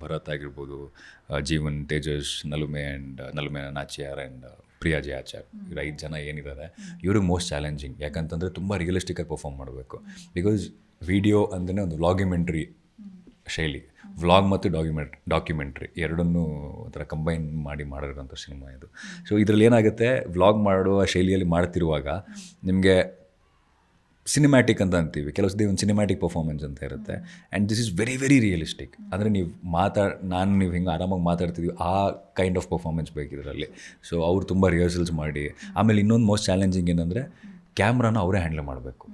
ಭರತ್ ಆಗಿರ್ಬೋದು Jeevan Tejas Nalume and Nalume Nachiyar and Priya J Achar ಇವ್ರ ಐದು ಜನ ಏನಿದ್ದಾರೆ ಇವರು ಮೋಸ್ಟ್ ಚಾಲೆಂಜಿಂಗ್ ಯಾಕಂತಂದರೆ ತುಂಬ ರಿಯಲಿಸ್ಟಿಕ್ಕಾಗಿ ಪರ್ಫಾರ್ಮ್ ಮಾಡಬೇಕು. ಬಿಕಾಸ್ ವಿಡಿಯೋ ಅಂದ್ರೆ ಒಂದು ವ್ಲಾಗಿಮೆಂಟ್ರಿ ಶೈಲಿ. ವ್ಲಾಗ್ ಮತ್ತು ಡಾಕ್ಯುಮೆಂಟ್ ಡಾಕ್ಯುಮೆಂಟ್ರಿ ಎರಡನ್ನೂ ಒಂಥರ ಕಂಬೈನ್ ಮಾಡಿ ಮಾಡಿರೋಂಥ ಸಿನಿಮಾ ಇದು. ಸೊ ಇದರಲ್ಲಿ ಏನಾಗುತ್ತೆ ವ್ಲಾಗ್ ಮಾಡುವ ಶೈಲಿಯಲ್ಲಿ ಮಾಡ್ತಿರುವಾಗ ನಿಮಗೆ ಸಿನಿಮ್ಯಾಟಿಕ್ ಅಂತ ಅಂತೀವಿ. ಕೆಲವು ಸತಿ ಒಂದು ಸಿನಿಮ್ಯಾಟಿಕ್ ಪರ್ಫಾರ್ಮೆನ್ಸ್ ಅಂತ ಇರುತ್ತೆ. And this is very very realistic ಅಂದರೆ ನೀವು ಮಾತಾ ನಾನು ನೀವು ಹಿಂಗೆ ಆರಾಮಾಗಿ ಮಾತಾಡ್ತಿದ್ದೀವಿ ಆ ಕೈಂಡ್ ಆಫ್ ಪರ್ಫಾರ್ಮೆನ್ಸ್ ಬೇಕು ಇದರಲ್ಲಿ ಸೊ ಅವ್ರು ತುಂಬ ರಿಹರ್ಸಲ್ಸ್ ಮಾಡಿ. ಆಮೇಲೆ ಇನ್ನೊಂದು ಮೋಸ್ಟ್ ಚಾಲೆಂಜಿಂಗ್ ಏನಂದರೆ ಕ್ಯಾಮ್ರಾನ ಅವರೇ ಹ್ಯಾಂಡಲ್ ಮಾಡಬೇಕು.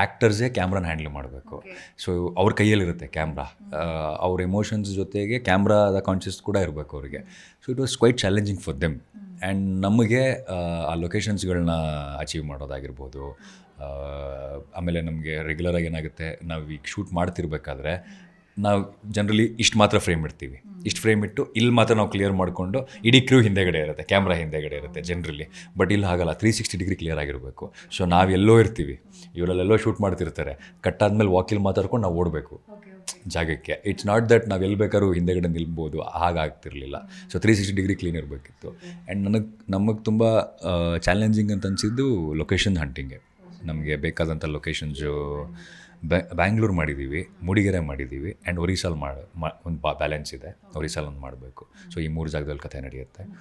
ಆ್ಯಕ್ಟರ್ಸೇ ಕ್ಯಾಮ್ರಾನ ಹ್ಯಾಂಡಲ್ ಮಾಡಬೇಕು. ಸೊ ಅವ್ರ ಕೈಯಲ್ಲಿರುತ್ತೆ ಕ್ಯಾಮ್ರಾ. ಅವ್ರ ಎಮೋಷನ್ಸ್ ಜೊತೆಗೆ ಕ್ಯಾಮ್ರಾದ ಕಾನ್ಷಿಯಸ್ ಕೂಡ ಇರಬೇಕು ಅವರಿಗೆ. So it was quite challenging for them and ನಮಗೆ ಆ ಲೊಕೇಶನ್ಸ್ಗಳನ್ನ ಅಚೀವ್ ಮಾಡೋದಾಗಿರ್ಬೋದು. ಆಮೇಲೆ ನಮಗೆ ರೆಗ್ಯುಲರಾಗಿ ಏನಾಗುತ್ತೆ ನಾವು ಈಗ ಶೂಟ್ ಮಾಡ್ತಿರ್ಬೇಕಾದ್ರೆ ನಾವು ಜನರಲಿ ಇಷ್ಟು ಮಾತ್ರ ಫ್ರೇಮ್ ಇಡ್ತೀವಿ. ಇಷ್ಟು ಫ್ರೇಮ್ ಇಟ್ಟು ಇಲ್ಲಿ ಮಾತ್ರ ನಾವು ಕ್ಲಿಯರ್ ಮಾಡಿಕೊಂಡು ಇಡೀ ಕ್ರೂ ಹಿಂದೆಗಡೆ ಇರುತ್ತೆ ಕ್ಯಾಮ್ರಾ ಹಿಂದೆಗಡೆ ಇರುತ್ತೆ ಜನರಲಿ ಬಟ್ ಇಲ್ಲಿ ಹಾಗಲ್ಲ ತ್ರೀ ಸಿಕ್ಸ್ಟಿ ಡಿಗ್ರಿ ಕ್ಲಿಯರ್ ಆಗಿರಬೇಕು. ಸೊ ನಾವೆಲ್ಲೋ ಇರ್ತೀವಿ. ಇವರಲ್ಲೆಲ್ಲೋ ಶೂಟ್ ಮಾಡ್ತಿರ್ತಾರೆ. ಕಟ್ಟಾದ್ಮೇಲೆ ವಾಕಿಲ್ ಮಾತಾಡ್ಕೊಂಡು ನಾವು ಓಡಬೇಕು. ಜಾಗಕ್ಕೆ. ಇಟ್ಸ್ ನಾಟ್ ದಟ್ ನಾವು ಎಲ್ಲಿ ಬೇಕಾದ್ರೂ ಹಿಂದೆಗಡೆ ನಿಲ್ಬೋದು ಹಾಗಾಗ್ತಿರ್ಲಿಲ್ಲ. So three sixty degree clean ಇರಬೇಕಿತ್ತು. And ನನಗೆ ನಮಗೆ ತುಂಬ ಚಾಲೆಂಜಿಂಗ್ ಅಂತ ಅನಿಸಿದ್ದು ಲೊಕೇಶನ್ ಹಂಟಿಂಗೆ ನಮಗೆ ಬೇಕಾದಂಥ ಲೊಕೇಶನ್ಸು ಬ್ಯಾಂಗ್ಳೂರು ಮಾಡಿದ್ದೀವಿ ಮೂಡಿಗೆರೆ ಮಾಡಿದ್ದೀವಿ ಆ್ಯಂಡ್ ಒರಿಸ್ಸಾಲ್ ಮಾಡಿ ಒಂದು ಬ್ಯಾಲೆನ್ಸ್ ಇದೆ. ಒರಿಸ್ಸಾಲ್ ಒಂದು ಮಾಡಬೇಕು. ಸೊ ಈ ಮೂರು ಜಾಗದಲ್ಲಿ ಕಥೆ ನಡೆಯುತ್ತೆ.